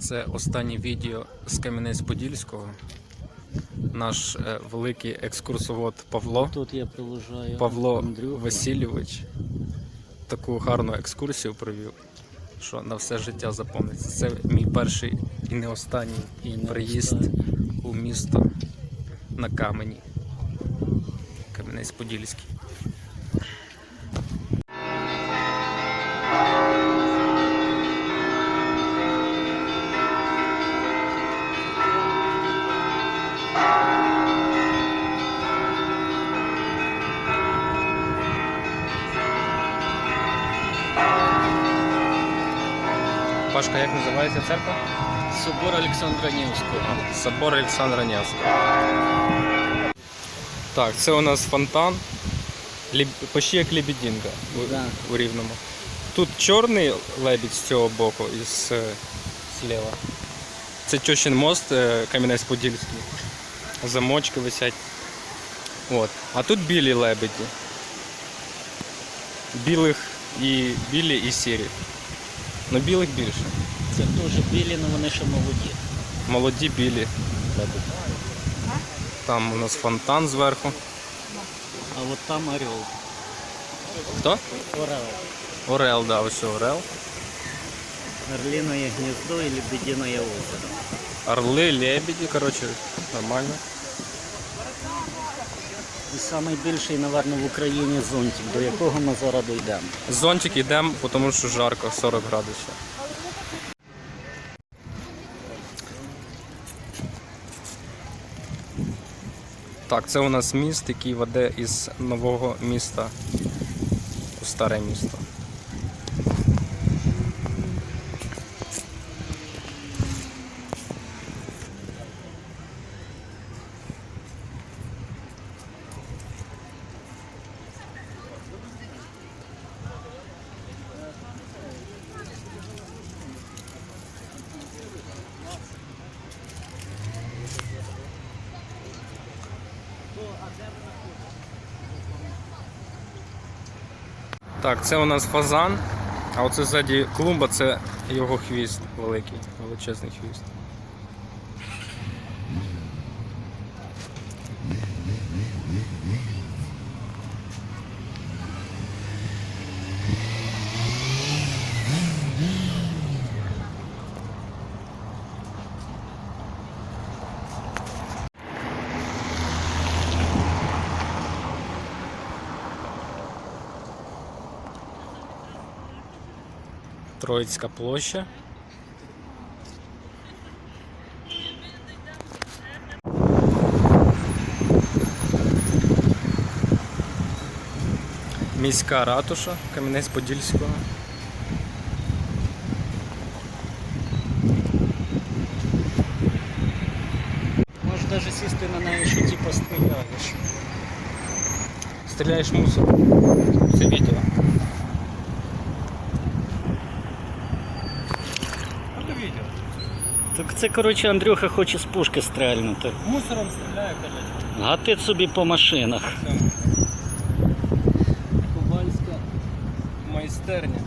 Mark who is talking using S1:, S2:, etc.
S1: Це останнє відео з Кам'янець-Подільського. Наш е, великий екскурсовод Павло
S2: Тут я
S1: Павло
S2: Андрюху.
S1: Васильович таку гарну екскурсію провів, що на все життя запомниться. Це мій перший і не останній
S2: І не
S1: приїзд
S2: останній.
S1: у місто на камені. Кам'янець-Подільський. Пашка, як називається церква?
S2: Собор Олександра Невського.
S1: Собор Олександра Невського. Так, це у нас фонтан. Ліб... Почти як Лебедінка у,
S2: Да.
S1: у Рівному. Тут чорний лебідь з цього боку і з, е, зліва. Це Тьощин мост, е, Кам'янець-Подільський. Замочки висять. От. А тут білі лебеді. Білих і білі і сірі. Ну білих більше.
S2: Це теж білі, але вони ще молоді.
S1: Молоді білі. Там у нас фонтан зверху.
S2: А от там орел.
S1: Хто?
S2: Орел.
S1: Орел, да, ось Орел.
S2: Орлиное гніздо і лебединое озеро.
S1: Орли, лебеді, коротше, нормально.
S2: І найбільший, мабуть, в Україні зонтик, до якого ми зараз дійдемо.
S1: Зонтик йдемо, тому що жарко, 40 градусів. Так, це у нас міст, який веде із нового міста у старе місто. Так, це у нас фазан, а оце ззаді клумба це його хвіст великий, величезний хвіст. Троїцька площа. Міська ратуша Кам'янець-Подільського.
S2: Можеш навіть сісти на неї, що типу стріляєш.
S1: Стріляєш мусор. Це відео.
S2: Так це, коротше, Андрюха хоче з пушки стрельнути.
S1: Мусором стріляє, коротше.
S2: Гатить собі по машинах.
S1: Кубанська майстерня.